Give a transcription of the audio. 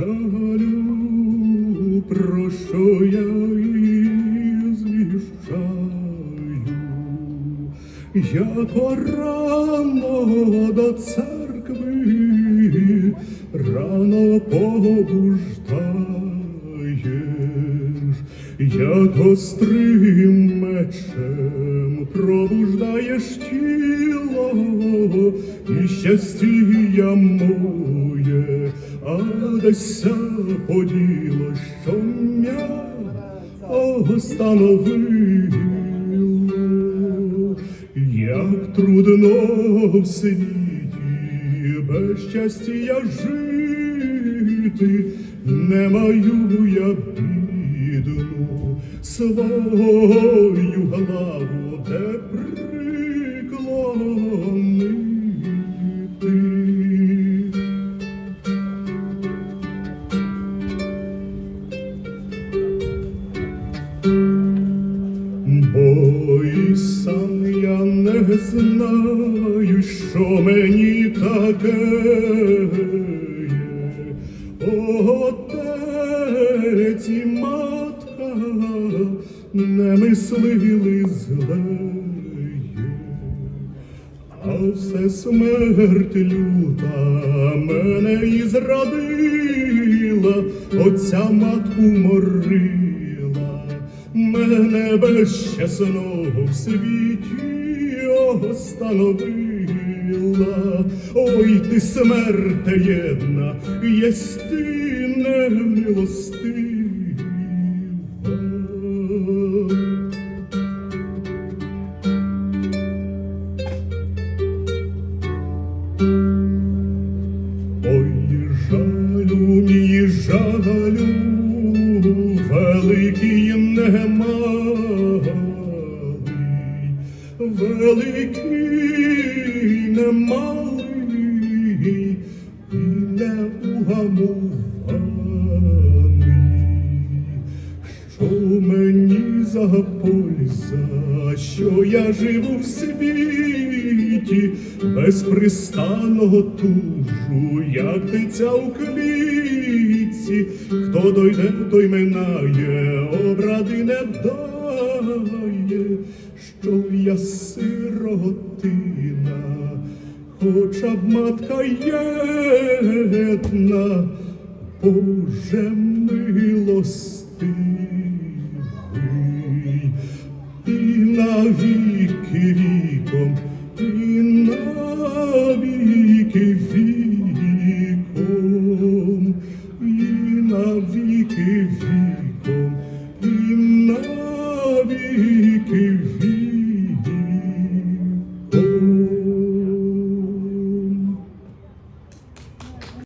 жалю, про що я і звіщаю. Яко рано до церкви, рано побуждаєш, як острим мечем пробуждаєш тіло і щастя моє, а десь поділо, що м'я остановило, як трудно в світі без щастя жити, не маю я бідну свою главу, де І сам я не знаю, що мені таке. є. Отець і матка не мислили злеє. А все смерть люта мене і зрадила, отця матку морила, мене безчесного в світі остановила. Ой, ти смерте єдна, єсть ти немилостива. Ой, жалю, мій жалю, великий немалий, великий немалий і неугамований. Що мені за польза, що я живу в світі, безпристанно тужу, як дитя у клітці, хто дойде, той минає, обради не дає, що я сиротина, хоча б матка єдна, Боже милостивий, і навіки віком, і навіки віком, і навіки віком.